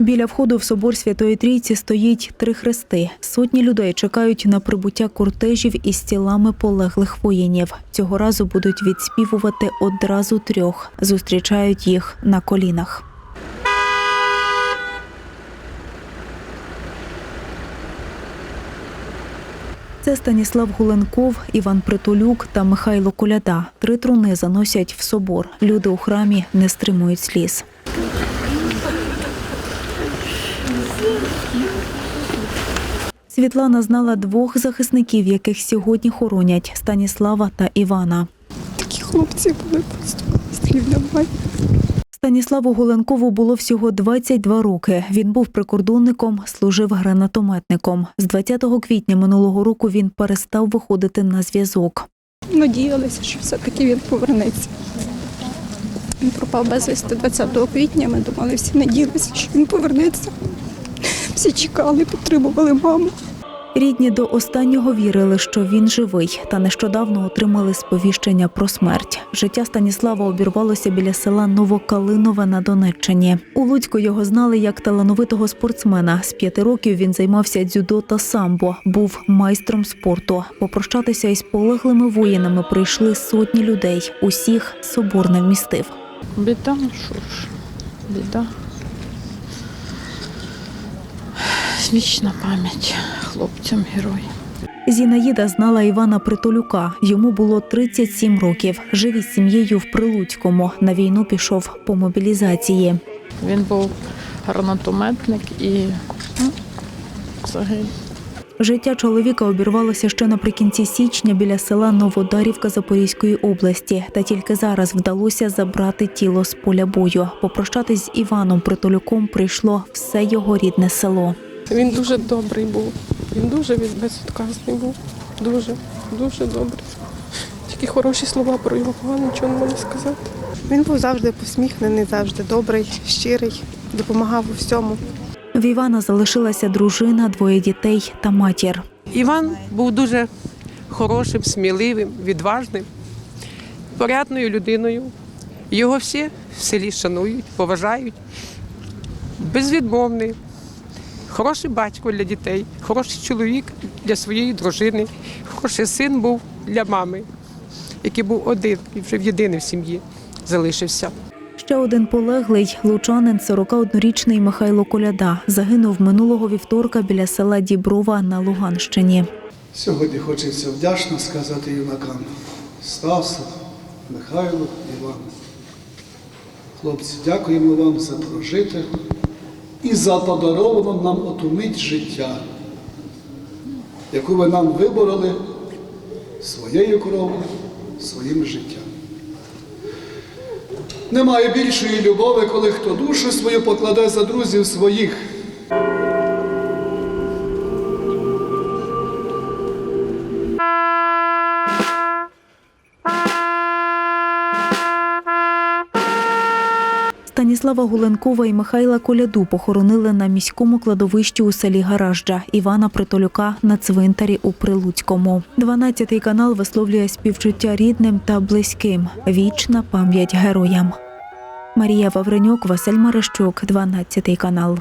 Біля входу в собор Святої Трійці стоїть три хрести. Сотні людей чекають на прибуття кортежів із тілами полеглих воїнів. Цього разу будуть відспівувати одразу трьох. Зустрічають їх на колінах. Це Станіслав Гуленков, Іван Притулюк та Михайло Коляда. Три труни заносять в собор. Люди у храмі не стримують сліз. Світлана знала двох захисників, яких сьогодні хоронять Станіслава та Івана. Такі хлопці були просто слів. Станіславу Гуленкову було всього 22 роки. Він був прикордонником, служив гранатометником. З 20 квітня минулого року він перестав виходити на зв'язок. Надіялися, що все-таки він повернеться. Він пропав безвісти 20 квітня. Ми думали, всі надіялися, що він повернеться. Всі чекали, підтримували маму. Рідні до останнього вірили, що він живий, та нещодавно отримали сповіщення про смерть. Життя Станіслава обірвалося біля села Новокалинове на Донеччині. У Луцьку його знали як талановитого спортсмена. З п'яти років він займався дзюдо та самбо, був майстром спорту. Попрощатися із полеглими воїнами прийшли сотні людей. Усіх собор не вмістив. Біда, що ж, біда. Вічна пам'ять хлопцям героям. Зінаїда знала Івана Притолюка. Йому було 37 років. Жив із сім'єю в Прилуцькому. На війну пішов по мобілізації. Він був гранатометник і ну, загинув. Життя чоловіка обірвалося ще наприкінці січня біля села Новодарівка Запорізької області. Та тільки зараз вдалося забрати тіло з поля бою. Попрощатись з Іваном Притолюком прийшло все його рідне село. Він дуже добрий був. Він дуже від- безвідказний був. Дуже, дуже добрий. Тільки хороші слова про його погано нічого не можна сказати. Він був завжди посміхнений, завжди добрий, щирий, допомагав у всьому. В Івана залишилася дружина, двоє дітей та матір. Іван був дуже хорошим, сміливим, відважним, порядною людиною. Його всі в селі шанують, поважають. Безвідмовний, хороший батько для дітей, хороший чоловік для своєї дружини, хороший син був для мами, який був один і вже в єдиний в сім'ї залишився. Ще один полеглий лучанин, 41-річний Михайло Коляда, загинув минулого вівторка біля села Діброва на Луганщині. Сьогодні хочеться вдячно сказати юнакам Стасу, Михайлу, Івану. Хлопці, дякуємо вам за прожите і заподаровано нам оту мить життя, яку ви нам вибороли своєю кров'ю, своїм життям. Немає більшої любові, коли хто душу свою покладе за друзів своїх. Станіслава Гуленкова і Михайла Коляду похоронили на міському кладовищі у селі Гаражджа, Івана Притолюка на цвинтарі у Прилуцькому. 12-й канал висловлює співчуття рідним та близьким. Вічна пам'ять героям. Марія Вавренюк, Василь Марищук, 12 канал.